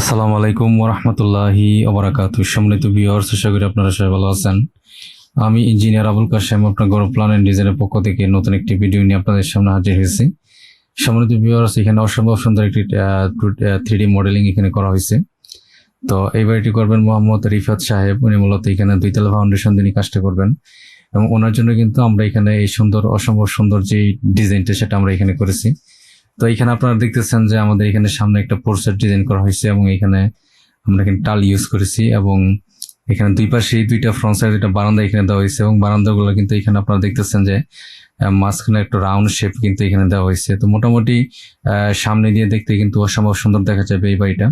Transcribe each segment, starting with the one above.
আসসালামু আলাইকুম ওরহমতুল্লাহি ওবরাকাতু সম্মানিত ভিউয়ার্স আশা করি আপনারা সবাই ভালো আছেন। আমি ইঞ্জিনিয়ার আবুল কাশেম, আপনার গৌরব প্ল্যান অ্যান্ড ডিজাইনের পক্ষ থেকে নতুন একটি ভিডিও নিয়ে আপনাদের সামনে হাজির হয়েছি। সম্মানিত ভিউয়ার্স এখানে অসম্ভব সুন্দর একটি থ্রি ডি মডেলিং এখানে করা হয়েছে। তো এই বাড়িটি করবেন মোহাম্মদ রিফাত সাহেব। উনি মূলত এখানে দুইতলা ফাউন্ডেশন তিনি কাজটা করবেন। এবং ওনার জন্য কিন্তু আমরা এখানে এই সুন্দর, অসম্ভব সুন্দর যে ডিজাইনটা সেটা আমরা এখানে করেছি। তো এখানে আপনারা দেখতেছেন যে আমাদের এখানে সামনে একটা পোর্সার ডিজাইন করা হয়েছে এবং এখানে আমরা এখানে টাল ইউজ করেছি এবং এখানে দুই পাশে দুইটা ফ্রন্ট সাইড দুইটা বারান্দা এখানে দেওয়া হয়েছে এবং বারান্দাগুলো কিন্তু এখানে আপনারা দেখতেছেন যে মাঝখানে একটা রাউন্ড শেপ কিন্তু এখানে দেওয়া হয়েছে। তো মোটামুটি সামনে দিয়ে দেখতে কিন্তু অসম্ভব সুন্দর দেখা যাবে এই বাড়িটা।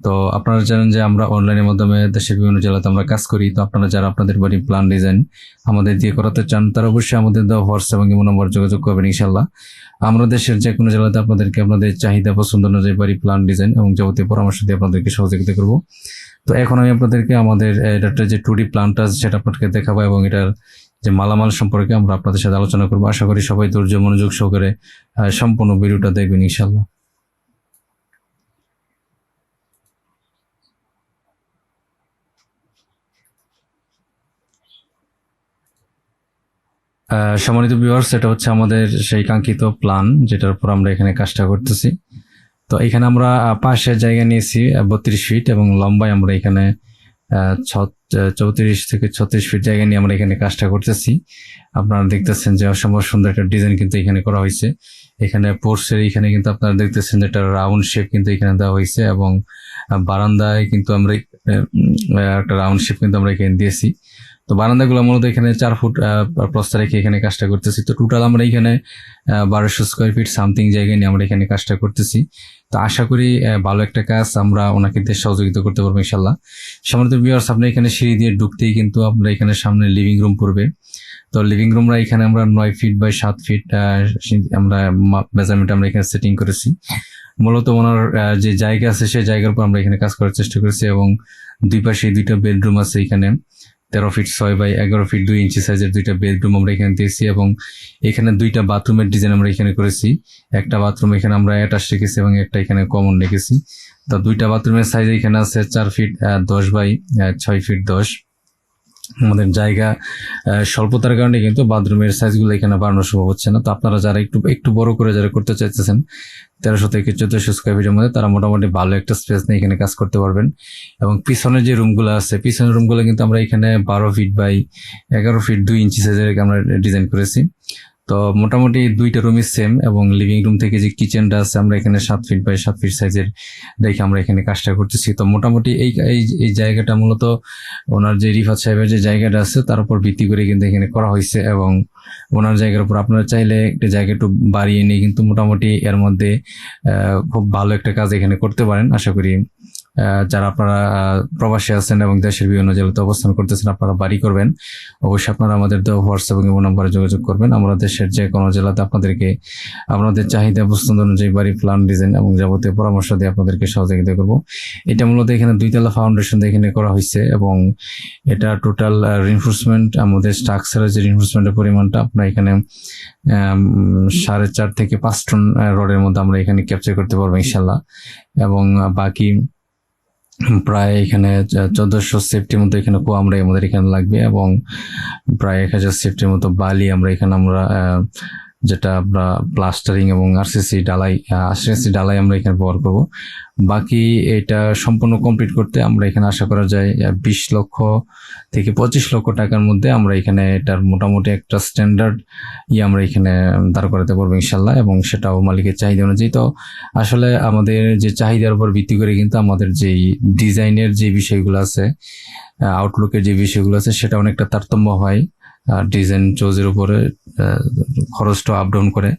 তো আপনারা জানেন যে আমরা অনলাইনের মাধ্যমে দেশের বিভিন্ন জেলাতে আমরা কাজ করি। তো আপনারা যারা আপনাদের বাড়ি প্ল্যান ডিজাইন আমাদের দিয়ে করাতে চান, তারা অবশ্যই আমাদের দেওয়া হোয়াটসঅ্যাপ এবং নম্বর যোগাযোগ করবেন ইনশাল্লাহ আমরা দেশের যে কোনো জেলাতে আপনাদেরকে আপনাদের চাহিদা পছন্দ অনুযায়ী বাড়ি প্ল্যান ডিজাইন এবং যাবতীয় পরামর্শ দিয়ে আপনাদেরকে সহযোগিতা করব। তো এখন আমি আপনাদেরকে আমাদের এটার যে টু ডি প্ল্যানটা আছে সেটা আপনাদেরকে দেখাবো এবং এটার যে মালামাল সম্পর্কে আমরা আপনাদের সাথে আলোচনা করব। আশা করি সবাই ধৈর্য মনোযোগ সহকারে সম্পূর্ণ ভিডিওটা দেখবেন ইনশাল্লাহ সম্মানিত ভিউয়ার্স এটা হচ্ছে আমাদের সেই কাঙ্ক্ষিত প্ল্যান যেটার উপর আমরা এখানে কাজটা করতেছি। তো এখানে আমরা পাশের জায়গা নিয়েছি বত্রিশ ফিট এবং লম্বায় আমরা এখানে চৌত্রিশ থেকে ছত্রিশ ফিট জায়গা নিয়ে আমরা এখানে কাজটা করতেছি। আপনারা দেখতেছেন যে অসম্ভব সুন্দর একটা ডিজাইন কিন্তু এখানে করা হয়েছে। এখানে পোর্সের এখানে কিন্তু আপনারা দেখতেছেন যে একটা রাউন্ড শেপ কিন্তু এখানে দেওয়া হয়েছে এবং বারান্দায় কিন্তু আমরা একটা রাউন্ড শেপ কিন্তু আমরা এখানে দিয়েছি। তো বারান্দাগুলো মূলত এখানে চার ফুট আহ, প্রস্থ রেখে এখানে কাজটা করতেছি। তো টোটাল আমরা এখানে বারোশো স্কোয়ার ফিট সামথিং জায়গায় নিয়ে আমরা এখানে কাজটা করতেছি। তো আশা করি ভালো একটা কাজ আমরা ওনাকে দেশ সহযোগিতা করতে পারব ইনশাল্লাহ। সম্মানিত ভিউয়ার্স আপনি এখানে সিঁড়ি দিয়ে ঢুকতেই কিন্তু আমরা এখানে সামনে লিভিং রুম পড়বে। তো লিভিং রুমরা এখানে আমরা নয় ফিট বাই সাত ফিট আমরা মেজারমেন্ট আমরা এখানে সেটিং করেছি। মূলত ওনার যে জায়গা আছে সেই জায়গার উপর আমরা এখানে কাজ করার চেষ্টা করেছি এবং দুই পাশে দুইটা বেডরুম আছে এখানে। তেরো ফিট ছয় বাই এগারো ফিট দুই ইঞ্চি সাইজের দুইটা বেডরুম আমরা এখানে দিয়েছি এবং এখানে দুইটা বাথরুমের ডিজাইন আমরা এখানে করেছি। একটা বাথরুম এখানে আমরা অ্যাটাচ রেখেছি এবং একটা এখানে কমন রেখেছি। তো দুইটা বাথরুমের সাইজ এখানে আছে চার ফিট দশ বাই ছয় ফিট দশ। আমাদের জায়গা স্বল্পতার কারণে কিন্তু বাথরুমের সাইজগুলো এখানে বাড়ানো সম্ভব হচ্ছে না। তো আপনারা যারা একটু একটু বড় করে যারা করতে চাইতেছেন, তেরোশো থেকে চোদ্দশো স্কোয়ার ফিটের মধ্যে, তারা মোটামুটি ভালো একটা স্পেস নিয়ে এখানে কাজ করতে পারবেন। এবং পিছনের যে রুমগুলো আছে, পিছনের রুমগুলো কিন্তু আমরা এখানে বারো ফিট বাই এগারো ফিট দুই ইঞ্চি সাইজের আমরা ডিজাইন করেছি। তো মোটামুটি দুইটা রুমই সেম এবং লিভিং রুম থেকে যে কিচেনটা আছে, আমরা এখানে সাত ফিট বাই সাত ফিট সাইজের রেখে আমরা এখানে কাজটা করতেছি। তো মোটামুটি এই এই জায়গাটা মূলত ওনার যে রিফাত সাহেবের যে জায়গাটা আছে, তার উপর ভিত্তি করে কিন্তু এখানে করা হয়েছে এবং ওনার জায়গার উপর আপনারা চাইলে একটা জায়গা একটু বাড়িয়ে নিয়ে কিন্তু মোটামুটি এর মধ্যে খুব ভালো একটা কাজ এখানে করতে পারেন। আশা করি যারা আপনারা প্রবাসী আছেন এবং দেশের বিভিন্ন জেলাতে অবস্থান করতেছেন, আপনারা বাড়ি করবেন। অবশ্যই আপনারা আমাদের দেওয়া হোয়াটসঅ্যাপ এবং নম্বরে যোগাযোগ করবেন। আমরা দেশের যে কোনো জেলাতে আপনাদেরকে, আপনাদের চাহিদা পছন্দ অনুযায়ী বাড়ি প্ল্যান ডিজাইন এবং যাবতীয় পরামর্শ দিয়ে আপনাদেরকে সহযোগিতা করব। এটা মূলত এখানে দুইতলা ফাউন্ডেশন এখানে করা হয়েছে এবং এটা টোটাল রিনফোর্সমেন্ট আমাদের স্ট্রাকচারের যে রিনফোর্সমেন্টের পরিমাণটা আপনার এখানে সাড়ে চার থেকে পাঁচ টন রডের মধ্যে আমরা এখানে ক্যাপচার করতে পারব ইনশাল্লাহ। এবং বাকি প্রায় এখানে চোদ্দশো সেফটির মতো এখানে কুয়া আমরা আমাদের এখানে লাগবে এবং প্রায় এক হাজার সেফটির মতো বালি আমরা এখানে আমরা যেটা আমরা প্লাস্টারিং এবং আরসিসি ডালাই আরসিসি ডালাই আমরা এখানে ব্যবহার করব। বাকি এটা সম্পূর্ণ কমপ্লিট করতে আমরা এখানে আশা করা যায় বিশ লক্ষ থেকে পঁচিশ লক্ষ টাকার মধ্যে আমরা এখানে এটার মোটামুটি একটা স্ট্যান্ডার্ড ইয়ে আমরা এখানে দাঁড় করাতে পারব ইনশাল্লাহ এবং সেটাও মালিকের চাহিদা অনুযায়ী। তো আসলে আমাদের যে চাহিদার উপর ভিত্তি করে কিন্তু আমাদের যেই ডিজাইনের যে বিষয়গুলো আছে আউটলুকের যে বিষয়গুলো আছে, সেটা অনেকটা তারতম্য হয়। ডিজাইন চোজের উপরে খরচটা আপ ডাউন করে।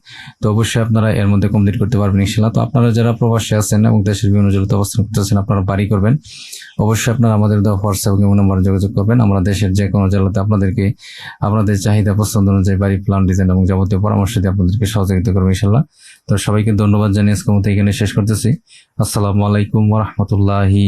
তো অবশ্যই আপনারা এর মধ্যে কমপ্লিট করতে পারবেন ইনশাল্লাহ তো আপনারা যারা প্রবাসী আছেন এবং দেশের বিভিন্ন জেলাতে অবস্থান করতেছেন, আপনারা বাড়ি করবেন। অবশ্যই আপনারা আমাদের হোয়াটসঅ্যাপ এবং নম্বরে যোগাযোগ করবেন। আমরা দেশের যে কোনো জেলাতে আপনাদেরকে, আপনাদের চাহিদা পছন্দ অনুযায়ী বাড়ি প্ল্যান ডিজাইন এবং যাবতীয় পরামর্শ দিয়ে আপনাদেরকে সহযোগিতা করব ইনশাল্লাহ তো সবাইকে ধন্যবাদ জানিয়ে আজকে মতো এখানে শেষ করতেছি। আসসালামু আলাইকুম ওরহমতুল্লাহি